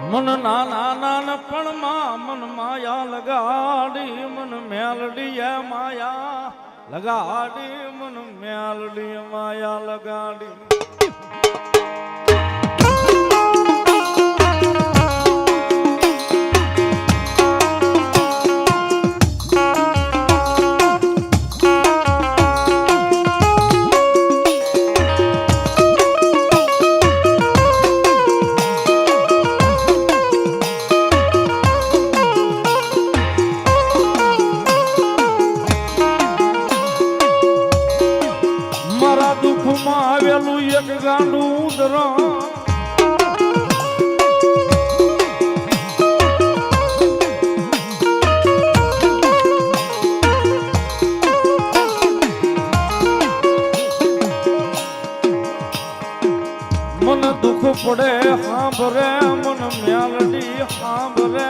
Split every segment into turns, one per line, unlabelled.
મન નાના નાનપણમાં મન માયા લગાડી મન મેલડી માયા લગાડી મન મેલડી માયા લગાડી. પડે સાંભરે મન મ્યાલડી સાંભરે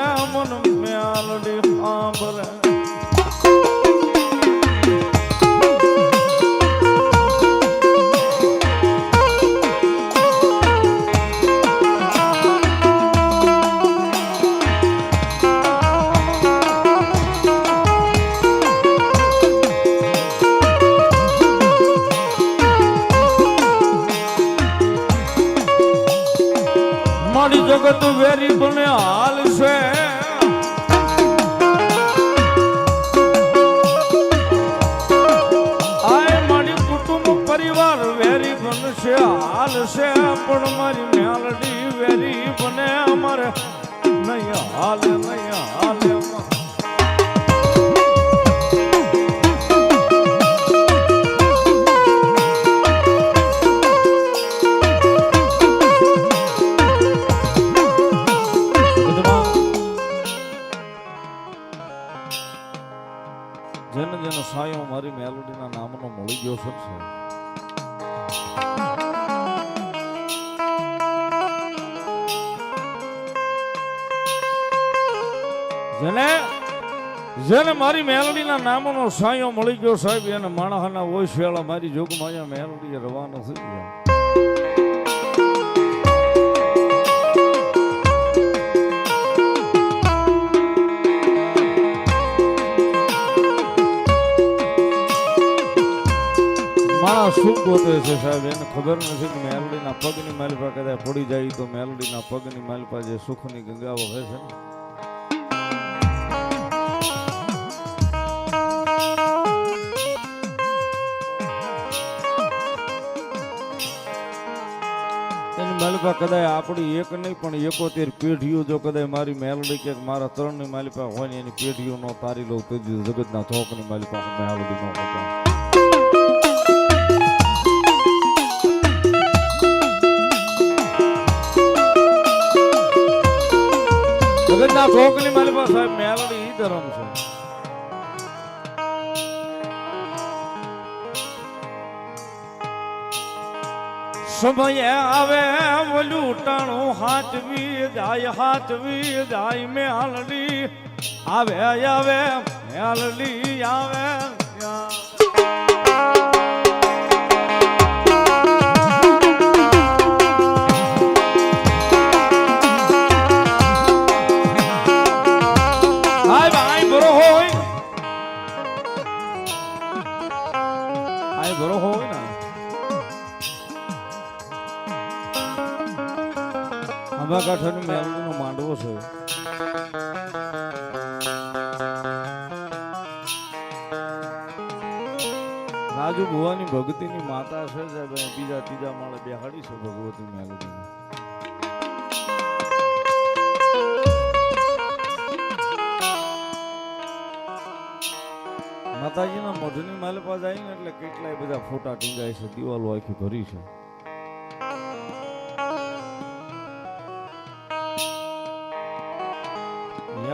જેને જેને મારી મેલડીના નામનો સાયો મળી ગયો સાહેબ, એને માણસના ઓછ વેળા મારી જોગમાં અહીંયા મેલોડી રવાનો થઈ ગયા. માણસ શું ગોતે છે સાહેબ? એને ખબર નથી કે મેલડીના પગની માલપા કદાચ પડી જાય તો મેલડીના પગની માલિપા જે સુખની ગંગા વહે છે એની માલિપા કદાચ આપણી એક નહીં, પણ એકોતેર પેઢીઓ જો કદાચ મારી મેલડી કે મારા ત્રણની માલિપા હોય ને એની પેઢીઓ નો તારી લઉં તો જગતના થોકની માલિપા મેલડી નો જગતના થોકની માલિપા સાહેબ મેલડી ઈ છે. સમય આવે ઓલું ટાણું હાચવી જાય હાચવી જાય મેલડી. આવે આવે, મેલડી આવે. હાય બરો હોય ને આંબા કાંઠાની મેલડીનો માંડવો છે. રાજુ ભુવાની ભગતીની માતા છે સાહેબ બીજા ત્રીજા માળે બેહાડી છે ભગવતી મેલડી માતાજીના મઢની માલે પાસે આવીને એટલે કેટલાય બધા ફોટા ટીંગાય છે, દિવાલો આખી ભરી છે.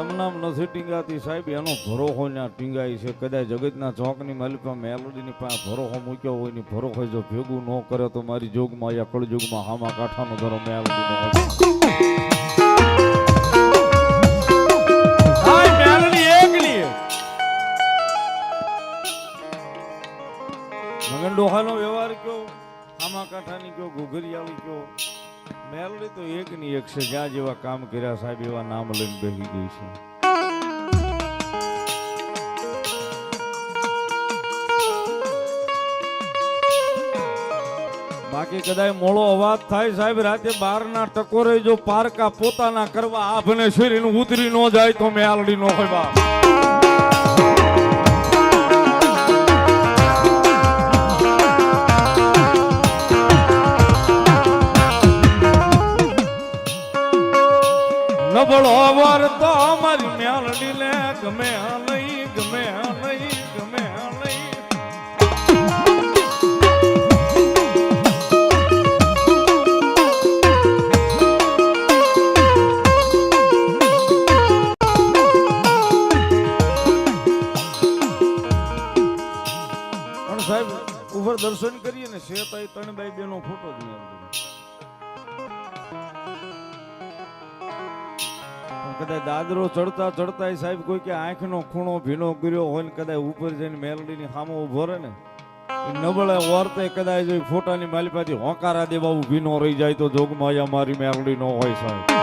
એમ નામ નથી ટીંગાતી સાહેબ, એનો ભરોખો ત્યાં ટીંગાય છે. કદાચ જગતના ચોકની માલિકા મેલોડીની પાસે ભરોખો મૂક્યો હોયની ભરોખો જો ભેગું ન કરે તો મારી જોગમાં યા કળજુગમાં હામા કાંઠાનો ધરો મેલોડીનો મેલડી તો એક ની એક છે, જ્યાં જેવા કામ કર્યા સાહેબ, એવા નામ લઈને બેસી ગઈ છે. બાકી કદાચ મોળો અવાજ થાય સાહેબ, રાતે બાર ના ટકોરે જો પારકા પોતાના કરવા આભને શરીર ઉતરી ન જાય તો મેલડી નો હોય બાપ. નબળો વર તો અમારી મેલડી લે, ગમે આ ગમે આ ગમે આ પણ સાહેબ ઉપર દર્શન કરીએ ને એ ત્રણ બાઈ બેનો ફોટો જ કદાચ દાદરો ચડતા ચડતા સાહેબ કોઈ કે આંખનો ખૂણો ભીનો કર્યો હોય ને કદાચ ઉપર જઈને મેલડીની સામો ઊભો રહે ને નબળે વર્તે કદાચ ફોટાની માલિપાથી હોકારા દે બાબુ ભીનો રહી જાય તો જોગમાં અહીંયા મારી મેલડી નો હોય સાહેબ.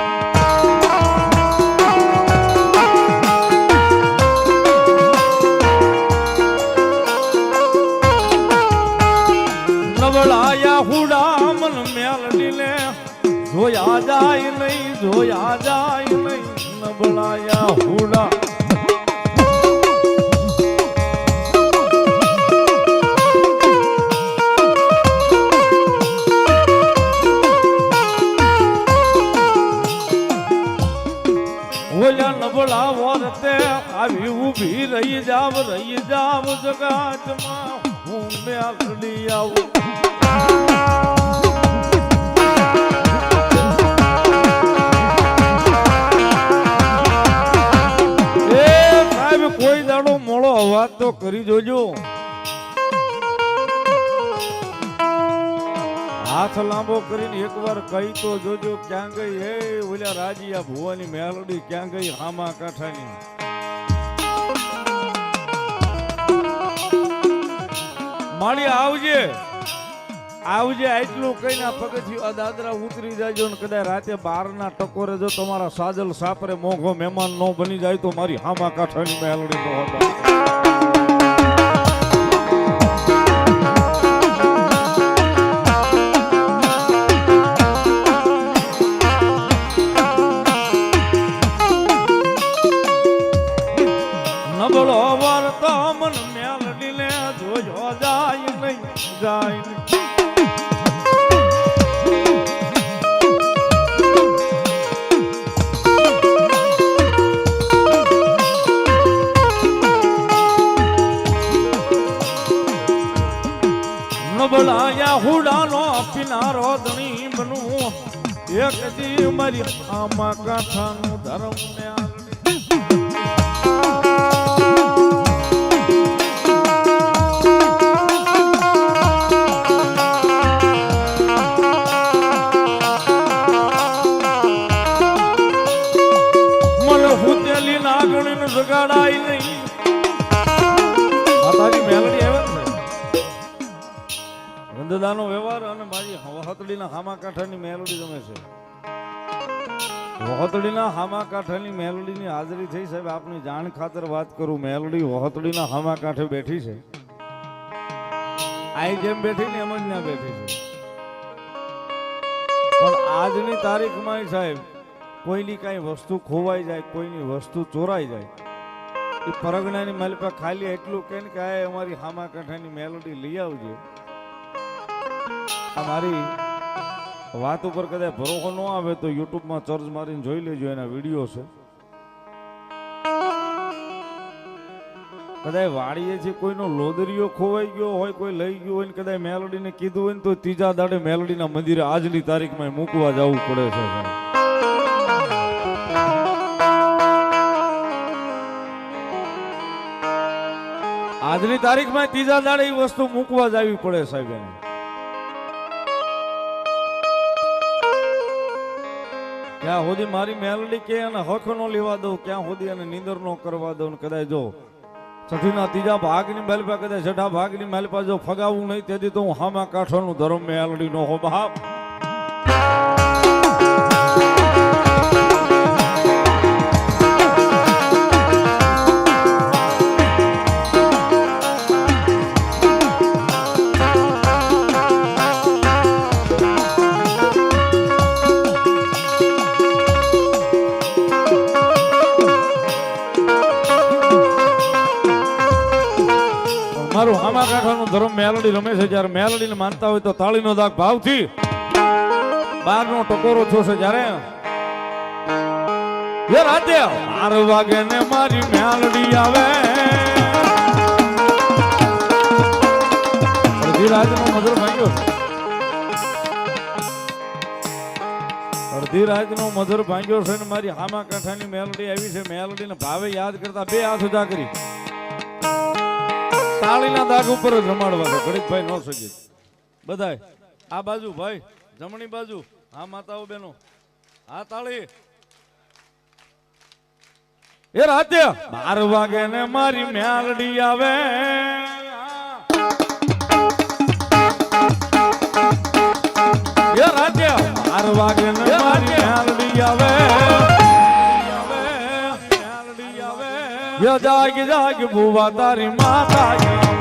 નબળાયા હુડા મન મેલડી ને જોયા જાય નહીં, જોયા જાય નહીં. નબળાયા હુડા. ઓલા નબળા વર્તે આવી ઊભી રહી જાવ રહી જાવ જગાતમાં. હું મેલડી આવું. કરી જોજો. હાથ લાંબો કરીને એકવાર કહી તો જોજો ક્યાં ગઈ? હે, ઓલા રાજીયા ભુવાની મેલડી ક્યાં ગઈ હામા કાંઠાની માળી, આવજે. આવજે, આટલું કઈને ના પગથી આ દાદરા ઉતરી જાજો ને કદાચ રાતે બાર ના ટકોરે જો તમારા સાજલ સાપરે મોઘો મહેમાન નો બની જાય તો મારી હામા કાંઠાની મેલડી નો હતા. ધણી બનું એક દી મારી આમાં કાંઠાનું ધર્મ ને આગળ રંદદાનો વ્યવહાર અને મારી વહતડીના હામા કાંઠાની મેલોડી ગમે છે. વહતડીના હામા કાંઠાની મેલોડીની હાજરી થઈ સાહેબ, આપની જાણ ખાતર વાત કરું. મેલોડી વહતડીના હામા કાંઠે બેઠી છે. આઈ જેમ બેઠી ને એમ જ ના બેઠી છે. પણ આજની તારીખમાં સાહેબ, કોઈની કાંઈ વસ્તુ ખોવાઈ જાય, કોઈની વસ્તુ ચોરાઈ જાય, એ પરગણાની માલિપા ખાલી એટલું કે આ અમારી હામા કાંઠાની મેલોડી લઈ આવજે. આ મારી વાત ઉપર કદાચ ભરોસો ન આવે તો યુટ્યુબમાં ચર્ચ મારીને જોઈ લેજો, એના વીડિયો છે કદાચ વાડીએથી કોઈનો લોદરીઓ ખોવાઈ ગયો હોય, કોઈ લઈ ગયો હોય ને મેલોડીને કીધું હોય ને તો ત્રીજા દાડે મેલોડીના મંદિરે આજની તારીખમાં મૂકવા જવું પડે છે. આજની તારીખમાં ત્રીજા દાડે એ વસ્તુ મૂકવા જ પડે, સાહેબ એને ક્યાં સુધી મારી મેલડી કે અને હખ નો લેવા દઉં, ક્યાં સુધી એને નીંદર નો કરવા દઉં કદાચ જો છઠ્ઠીના ત્રીજા ભાગની મેલપા, કદાચ છઠ્ઠા ભાગની મેલપા જો ફગાવું નહીં, તેથી તો હું હામા કાંઠાનું ધર્મ મેલડી નો હો. બાપ હામા કાંઠાનું ધર્મ મેલડી રમે છે. જ્યારે મેલડીને માનતા હોય તો તાળીનો દાગ ભાવથી બારનો ટકોરો થશે જ્યારે એ રાતે બાર વાગે ને મારી મેલડી આવે. રાતનો મધુર ભાંગ્યો અડધી રાતનો મધુર ભાંગ્યો છે ને મારી હામા કાંઠાની મેલડી આવી છે. મેલડીને ભાવે યાદ કરતા બે હાથ ઉજા કરી. તાળીના દાગ ઉપર જ રમાડવાનો ગણિતભાઈ ન શકે બધાય આ બાજુ ભાઈ જમણી બાજુ હા માતાઓ બેનો હા તાળી. એ રાતે બાર વાગે ને મારી મેલડી આવે. એ રાતે બાર વાગે ને મારી મેલડી આવે. ય જાગ જાગ ભુવા તારી માતા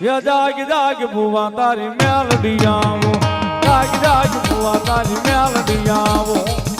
એ જાગ જાગ ભુવા તારી મેલડી આવો જાગ જાગ ભુવા તારી મેલડી આવો.